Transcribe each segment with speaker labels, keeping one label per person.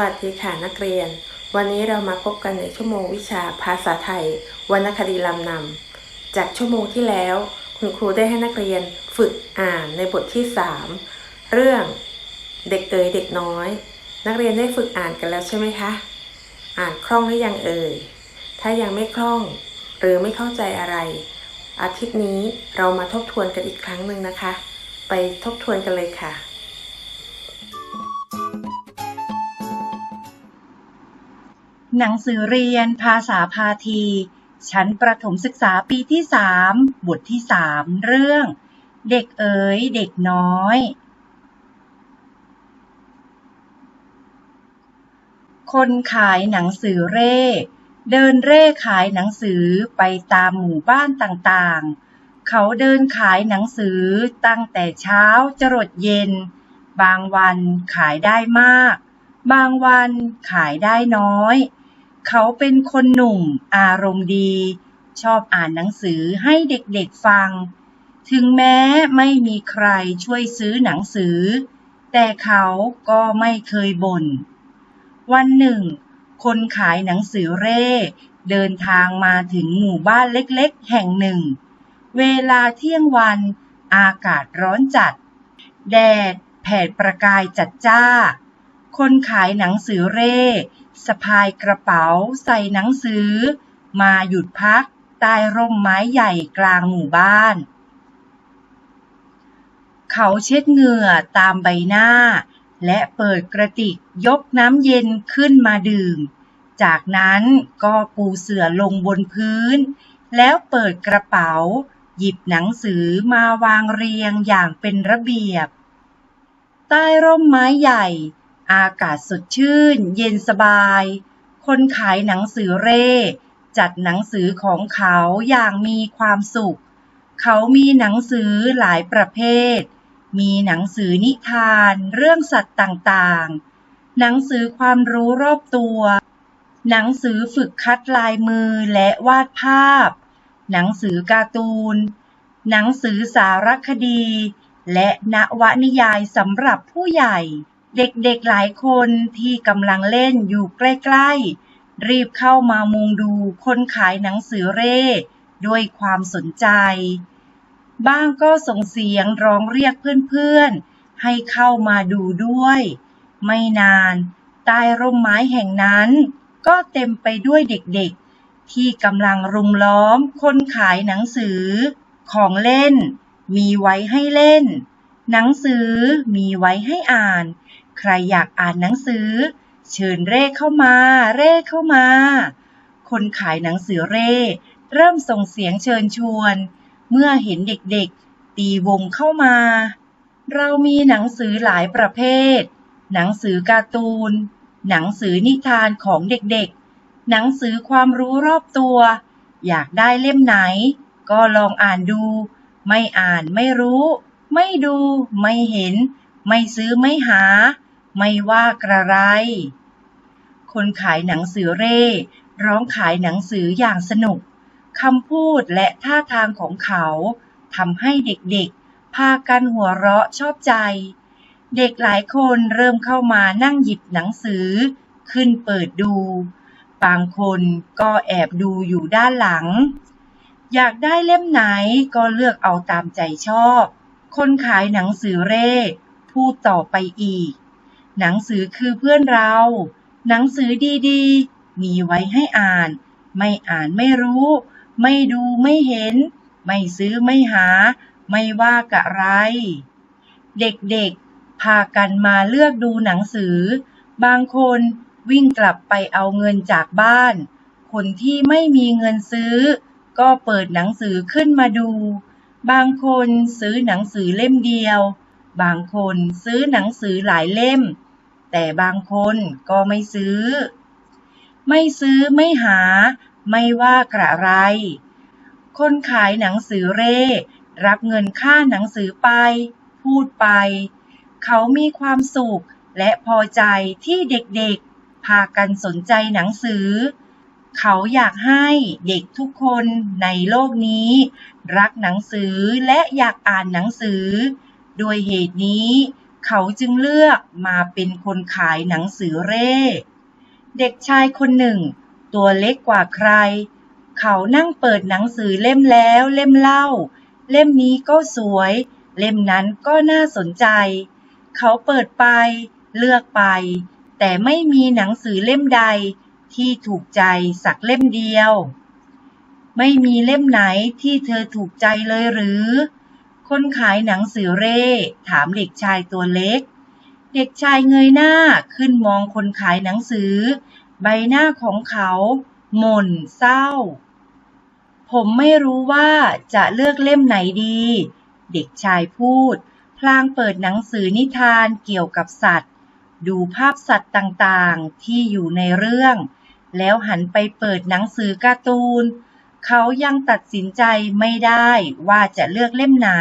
Speaker 1: วัสดีค่ะนักเรียน วันนี้เรามาพบกันในชั่วโมงวิชาภาษาไทยวรรณคดีลำนำจากชั่วโมงที่แล้ว คุณครูได้ให้นักเรียนฝึกอ่านในบทที่ 3 เรื่องเด็กเอ๋ยเด็กน้อย นักเรียนได้ฝึกอ่านกันแล้วใช่ไหมคะ อ่านคล่องหรือยังเอ่ยถ้ายังไม่คล่อง หรือไม่เข้าใจอะไร อาทิตย์นี้เรามาทบทวนกันอีกครั้งหนึ่งนะคะ ไปทบทวนกันเลยค่ะ
Speaker 2: หนังสือเรียนภาษาพาที ชั้นประถมศึกษาปีที่3บทที่3เรื่อง เด็กเอ๋ยเด็กน้อย คนขายหนังสือเร่ เดินเร่ขายหนังสือไปตามหมู่บ้านต่างๆ เขาเดินขายหนังสือตั้งแต่เช้าจรดเย็น บางวันขายได้มาก บางวันขายได้น้อย เขาเป็นคนหนุ่ม อารมณ์ดี ชอบอ่านหนังสือให้เด็กๆฟัง ถึงแม้ไม่มีใครช่วยซื้อหนังสือ แต่เขาก็ไม่เคยบ่น วันหนึ่ง คนขายหนังสือเร่เดินทางมาถึงหมู่บ้านเล็กๆ แห่งหนึ่ง เวลาเที่ยงวัน อากาศร้อนจัด แดดแผดประกายจัดจ้า คนขายหนังสือเร่สะพายกระเป๋าใส่หนังสือ มาหยุดพักใต้ร่มไม้ใหญ่กลางหมู่บ้าน เขาเช็ดเหงื่อตามใบหน้า และเปิดกระติกยกน้ำเย็นขึ้นมาดื่ม จากนั้นก็ปูเสื่อลงบนพื้น แล้วเปิดกระเป๋า หยิบหนังสือมาวางเรียงอย่างเป็นระเบียบ ใต้ร่มไม้ใหญ่ อากาศสดชื่น เย็นสบาย คนขายหนังสือเร่ จัดหนังสือของเขาอย่างมีความสุข เขามีหนังสือหลายประเภท มีหนังสือนิทานเรื่องสัตว์ต่างๆ หนังสือความรู้รอบตัว หนังสือฝึกคัดลายมือและวาดภาพ หนังสือการ์ตูน หนังสือสารคดี และนวนิยายสำหรับผู้ใหญ่ เด็กๆหลายคนที่กำลังเล่นอยู่ใกล้ๆ รีบเข้ามามุงดูคนขายหนังสือเร่ด้วยความสนใจ บ้างก็ส่งเสียงร้องเรียกเพื่อนๆ ให้เข้ามาดูด้วย ไม่นานใต้ร่มไม้แห่งนั้น ก็เต็มไปด้วยเด็กๆ ที่กำลังรุมล้อมคนขายหนังสือ ของเล่น มีไว้ให้เล่น หนังสือมีไว้ให้อ่าน ใครอยากอ่านหนังสือ เชิญเร่เข้ามา เร่เข้ามา คนขายหนังสือเร่ เริ่มส่งเสียงเชิญชวน เมื่อเห็นเด็กๆ ตีวงเข้ามา เรามีหนังสือหลายประเภท หนังสือการ์ตูน หนังสือนิทานของเด็กๆ หนังสือความรู้รอบตัว อยากได้เล่มไหน ก็ลองอ่านดู ไม่อ่านไม่รู้ ไม่ดู ไม่เห็นไม่ซื้อไม่หา ไม่ว่ากระไร คนขายหนังสือเร่ ร้องขายหนังสืออย่างสนุก คำพูดและท่าทางของเขาทำให้เด็กๆ พากันหัวเราะชอบใจ เด็กหลายคนเริ่มเข้ามานั่งหยิบหนังสือ ขึ้นเปิดดู บางคนก็แอบดูอยู่ด้านหลัง อยากได้เล่มไหนก็เลือกเอาตามใจชอบ คนขายหนังสือเร่พูดต่อไปอีก หนังสือคือเพื่อนเรา หนังสือดีๆ มีไว้ให้อ่าน ไม่อ่านไม่รู้ ไม่ดูไม่เห็น ไม่ซื้อไม่หา ไม่ว่ากะไร เด็กๆ พากันมาเลือกดูหนังสือ บางคนวิ่งกลับไปเอาเงินจากบ้าน คนที่ไม่มีเงินซื้อ ก็เปิดหนังสือขึ้นมาดู บางคนซื้อหนังสือเล่มเดียว บางคนซื้อหนังสือหลายเล่ม แต่บางคนก็ไม่ซื้อ ไม่ซื้อไม่หา ไม่ว่ากระไร คนขายหนังสือเร่ รับเงินค่าหนังสือไป พูดไป เขามีความสุขและพอใจที่เด็กๆ พากันสนใจหนังสือ เขาอยากให้เด็กทุกคนในโลกนี้ รักหนังสือและอยากอ่านหนังสือ ด้วยเหตุนี้ เขาจึงเลือกมาเป็นคนขายหนังสือเร่ เด็กชายคนหนึ่ง ตัวเล็กกว่าใคร เขานั่งเปิดหนังสือเล่มแล้วเล่มเล่า เล่มนี้ก็สวย เล่มนั้นก็น่าสนใจ เขาเปิดไป เลือกไป แต่ไม่มีหนังสือเล่มใดที่ถูกใจสักเล่มเดียว ไม่มีเล่มไหนที่เธอถูกใจเลยหรือ คนขายหนังสือเร่ ถามเด็กชายตัวเล็ก เด็กชายเงยหน้าขึ้นมองคนขายหนังสือ ใบหน้าของเขาหม่นเศร้า ผมไม่รู้ว่าจะเลือกเล่มไหนดี เด็กชายพูด พลางเปิดหนังสือนิทานเกี่ยวกับสัตว์ ดูภาพสัตว์ต่างๆที่อยู่ในเรื่อง แล้วหันไปเปิดหนังสือการ์ตูน เขายังตัดสินใจไม่ได้ว่าจะเลือกเล่มไหน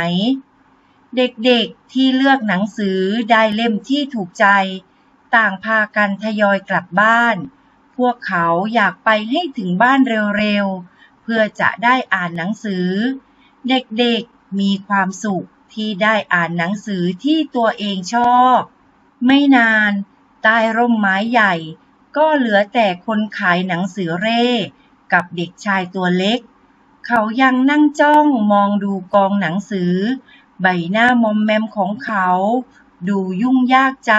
Speaker 2: เด็กๆที่เลือกหนังสือได้เล่มที่ถูกใจ ต่างพากันทยอยกลับบ้าน พวกเขาอยากไปให้ถึงบ้านเร็วๆ เพื่อจะได้อ่านหนังสือ เด็กๆมีความสุขที่ได้อ่านหนังสือที่ตัวเองชอบ ไม่นานใต้ร่มไม้ใหญ่ ก็เหลือแต่คนขายหนังสือเร่ กับเด็กชายตัวเล็ก เขายังนั่งจ้องมองดูกองหนังสือ ใบหน้ามอมแมมของเขา ดูยุ่งยากใจ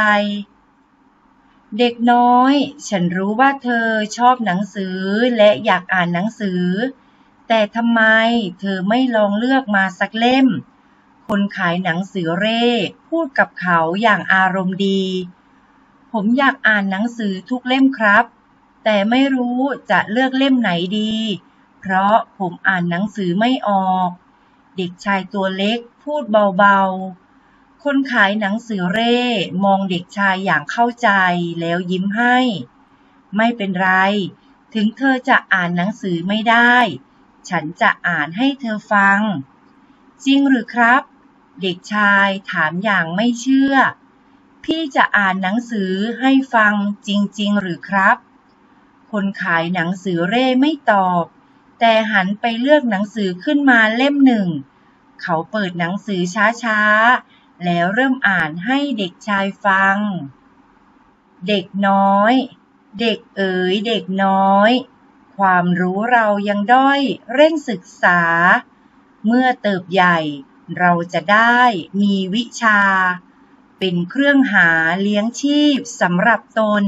Speaker 2: เด็กน้อย ฉันรู้ว่าเธอชอบหนังสือและอยากอ่านหนังสือ แต่ทำไมเธอไม่ลองเลือกมาสักเล่ม คนขายหนังสือเร่พูดกับเขาอย่างอารมณ์ดี ผมอยากอ่านหนังสือทุกเล่มครับ แต่ไม่รู้จะเลือกเล่มไหนดี เพราะผมอ่านหนังสือไม่ออก เด็กชายตัวเล็กพูดเบาๆ คนขายหนังสือเร่มองเด็กชายอย่างเข้าใจแล้วยิ้มให้ ไม่เป็นไร ถึงเธอจะอ่านหนังสือไม่ได้ ฉันจะอ่านให้เธอฟัง จริงหรือครับ เด็กชายถามอย่างไม่เชื่อ พี่จะอ่านหนังสือให้ฟังจริง ๆ หรือครับ คนขายหนังสือเร่ไม่ตอบ แต่หันไปเลือกหนังสือขึ้นมาเล่มหนึ่ง เขาเปิดหนังสือช้าๆ แล้วเริ่มอ่านให้เด็กชายฟัง เด็กน้อย เด็กเอ๋ยเด็กน้อย ความรู้เรายังด้อยเร่งศึกษา เมื่อเติบใหญ่เราจะได้มีวิชา เป็นเครื่องหาเลี้ยงชีพสำหรับตน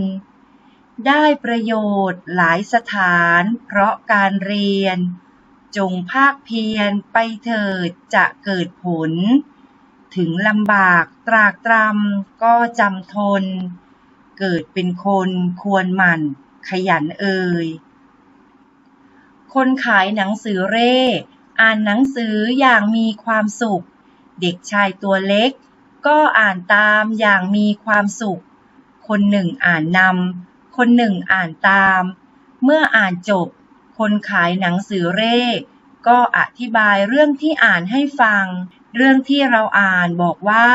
Speaker 2: ได้ประโยชน์หลายสถานเพราะการเรียน จงภาคเพียรไปเถิดจะเกิดผล ถึงลำบากตรากตรำก็จำทน เกิดเป็นคนควรหมั่นขยันเอ่ยคนขายหนังสือเร่ อ่านหนังสืออย่างมีความสุข เด็กชายตัวเล็ก ก็อ่านตามอย่างมีความสุข คนหนึ่งอ่านนำ คนหนึ่งอ่านตาม เมื่ออ่านจบ คนขายหนังสือเร่ ก็อธิบายเรื่องที่อ่านให้ฟัง เรื่องที่เราอ่านบอกว่า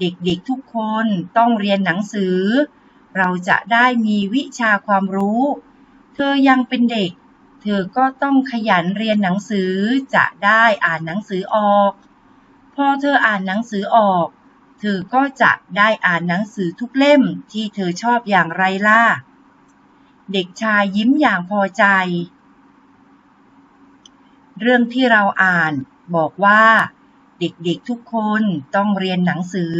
Speaker 2: เด็กๆทุกคนต้องเรียนหนังสือ เราจะได้มีวิชาความรู้ เธอยังเป็นเด็ก เธอก็ต้องขยันเรียนหนังสือจะได้อ่านหนังสือออก พอเธออ่านหนังสือออกเธอก็จะได้อ่านหนังสือทุกเล่มที่เธอชอบอย่างไรล่ะ เด็กชายยิ้มอย่างพอใจ เรื่องที่เราอ่านบอกว่า เด็กๆทุกคนต้องเรียนหนังสือ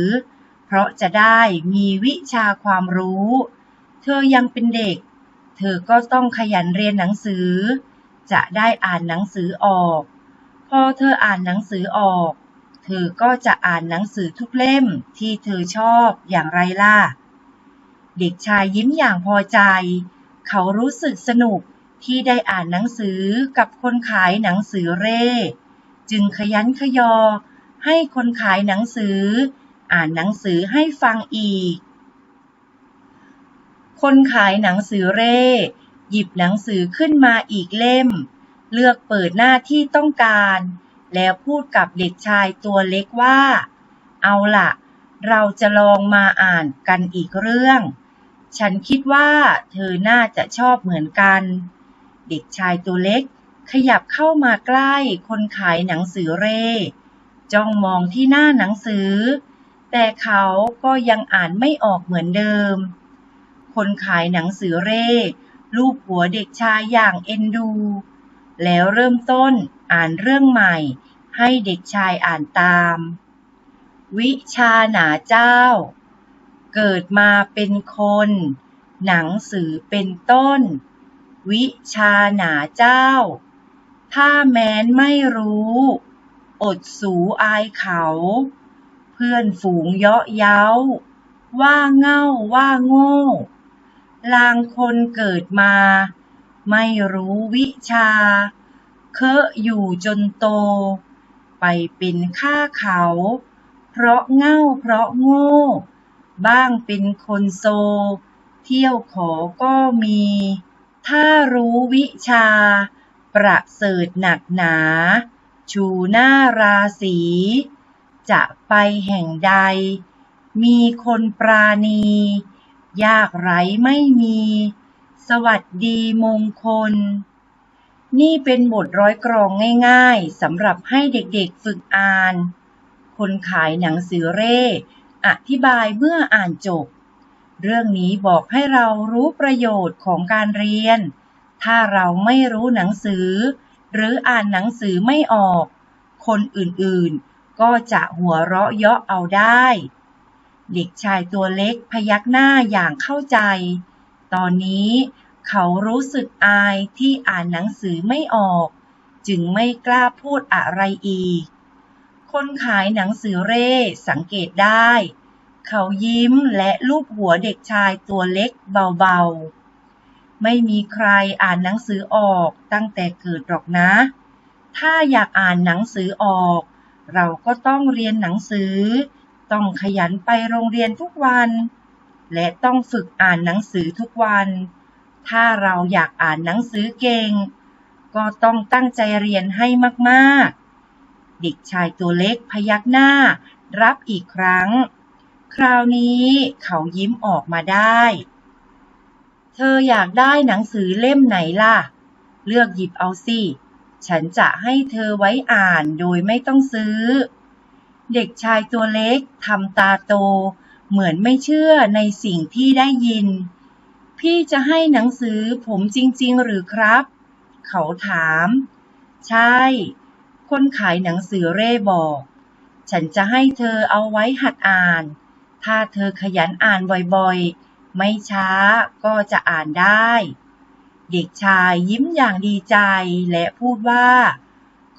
Speaker 2: เพราะจะได้มีวิชาความรู้ เธอยังเป็นเด็ก เธอก็ต้องขยันเรียนหนังสือ จะได้อ่านหนังสือออก พอเธออ่านหนังสือออก เธอก็จะอ่านหนังสือทุกเล่มที่เธอชอบอย่างไรล่ะ เด็กชายยิ้มอย่างพอใจ เขารู้สึกสนุกที่ได้อ่านหนังสือกับคนขายหนังสือเร่ จึงขยันขยอ ให้คนขายหนังสือ อ่านหนังสือให้ฟังอีก คนขายหนังสือเร่ หยิบหนังสือขึ้นมาอีกเล่ม เลือกเปิดหน้าที่ต้องการ แล้วพูดกับเด็กชายตัวเล็กว่า เอาล่ะเราจะลองมาอ่านกันอีกเรื่อง ฉันคิดว่าเธอน่าจะชอบเหมือนกัน เด็กชายตัวเล็กขยับเข้ามาใกล้คนขายหนังสือเร่ จ้องมองที่หน้าหนังสือ แต่เขาก็ยังอ่านไม่ออกเหมือนเดิม คนขายหนังสือเร่ลูบหัวเด็กชายอย่างเอ็นดู แล้วเริ่มต้นอ่านเรื่องใหม่ ให้เด็กชายอ่านตาม วิชาหนาเจ้า เกิดมาเป็นคน หนังสือเป็นต้น วิชาหนาเจ้า ถ้าแม้นไม่รู้ อดสูอายเขา เพื่อนฝูงเยาะเย้า ว่าเง่าว่าโง่ ลางคนเกิดมา ไม่รู้วิชา เคอะอยู่จนโต ไปเป็นข้าเขา เพราะเง่าเพราะโง่ บ้างเป็นคนโซ เที่ยวขอก็มี ถ้ารู้วิชา ประเสริฐหนักหนา ชูหน้าราศี จะไปแห่งใด มีคนปราณี ยากไร้ไม่มี สวัสดีมงคล นี่เป็นบทร้อยกรองง่ายๆสำหรับให้เด็กๆฝึกอ่าน คนขายหนังสือเร่ อธิบายเมื่ออ่านจบ เรื่องนี้บอกให้เรารู้ประโยชน์ของการเรียน ถ้าเราไม่รู้หนังสือ หรืออ่านหนังสือไม่ออก คนอื่นๆ ก็จะหัวเราะเยาะเอาได้ เด็กชายตัวเล็กพยักหน้าอย่างเข้าใจ ตอนนี้เขารู้สึกอายที่อ่านหนังสือไม่ออก จึงไม่กล้าพูดอะไรอีก คนขายหนังสือเร่สังเกตได้ เขายิ้มและลูบหัวเด็กชายตัวเล็กเบาๆ ไม่มีใครอ่านหนังสือออกตั้งแต่เกิดหรอกนะ ถ้าอยากอ่านหนังสือออก เราก็ต้องเรียนหนังสือ ต้องขยันไปโรงเรียนทุกวัน และต้องฝึกอ่านหนังสือทุกวัน ถ้าเราอยากอ่านหนังสือเก่ง ก็ต้องตั้งใจเรียนให้มากๆ เด็กชายตัวเล็กพยักหน้า รับอีกครั้ง คราวนี้เขายิ้มออกมาได้ เธออยากได้หนังสือเล่มไหนล่ะ เลือกหยิบเอาสิ ฉันจะให้เธอไว้อ่านโดยไม่ต้องซื้อ เด็กชายตัวเล็กทำตาโต เหมือนไม่เชื่อในสิ่งที่ได้ยิน พี่จะให้หนังสือผมจริง ๆ หรือครับ เขาถาม ใช่ คนขายหนังสือเร่บอก ฉันจะให้เธอเอาไว้หัดอ่าน ถ้าเธอขยันอ่านบ่อยๆ ไม่ช้าก็จะอ่านได้ เด็กชายยิ้มอย่างดีใจและพูดว่า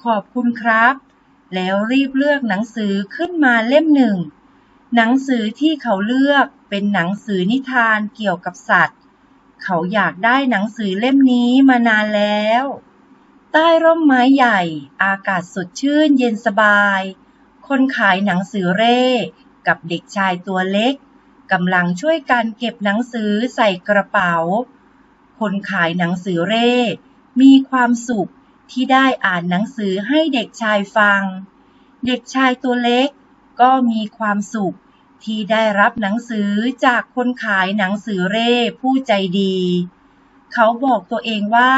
Speaker 2: ขอบคุณครับ แล้วรีบเลือกหนังสือขึ้นมาเล่มหนึ่ง หนังสือที่เขาเลือกเป็นหนังสือนิทานเกี่ยวกับสัตว์ เขาอยากได้หนังสือเล่มนี้มานานแล้ว ใต้ร่มไม้ใหญ่ อากาศสดชื่นเย็นสบาย คนขายหนังสือเร่กับเด็กชายตัวเล็กกำลังช่วยกันเก็บหนังสือใส่กระเป๋า คนขายหนังสือเร่ มีความสุขที่ได้อ่านหนังสือให้เด็กชายฟัง เด็กชายตัวเล็กก็มีความสุขที่ได้รับหนังสือจากคนขายหนังสือเร่ผู้ใจดี เขาบอกตัวเองว่า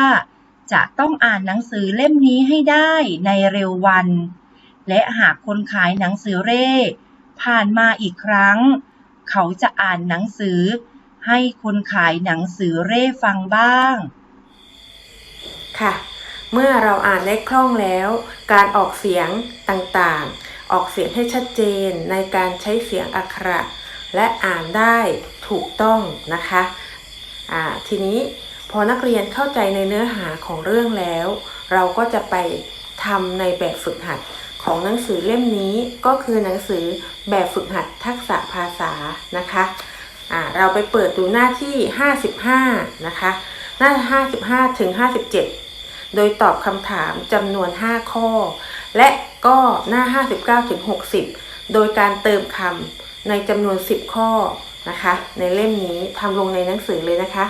Speaker 2: จะต้องอ่านหนังสือเล่มนี้ให้ได้ในเร็ววัน และหากคนขายหนังสือเร่ ผ่านมาอีกครั้ง เขาจะอ่านหนังสือ ให้คนขายหนังสือเร่ฟังบ้าง
Speaker 1: ค่ะ เมื่อเราอ่านได้คล่องแล้ว การออกเสียงต่างๆ ออกเสียงให้ชัดเจนในการใช้เสียงอักขระ และอ่านได้ถูกต้องนะคะ ทีนี้ พอนักเรียนเข้าใจในเนื้อหาของเรื่องแล้ว เราก็จะไปทำในแบบฝึกหัดของหนังสือเล่มนี้ก็คือหนังสือแบบฝึกหัดทักษะภาษานะคะเราไปเปิดดูหน้าที่ 55 นะคะ หน้า 55 ถึง 57 โดยตอบคำถามจำนวน 5 ข้อ และก็หน้า 59 ถึง 60 โดยการเติมคำในจำนวน 10 ข้อนะคะ ในเล่มนี้ทำลงในหนังสือเลยนะคะ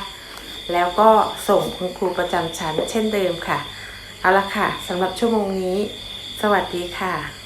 Speaker 1: แล้วก็ส่งคุณครูประจำชั้นเช่นเดิมค่ะ เอาละค่ะสำหรับชั่วโมงนี้ สวัสดีค่ะ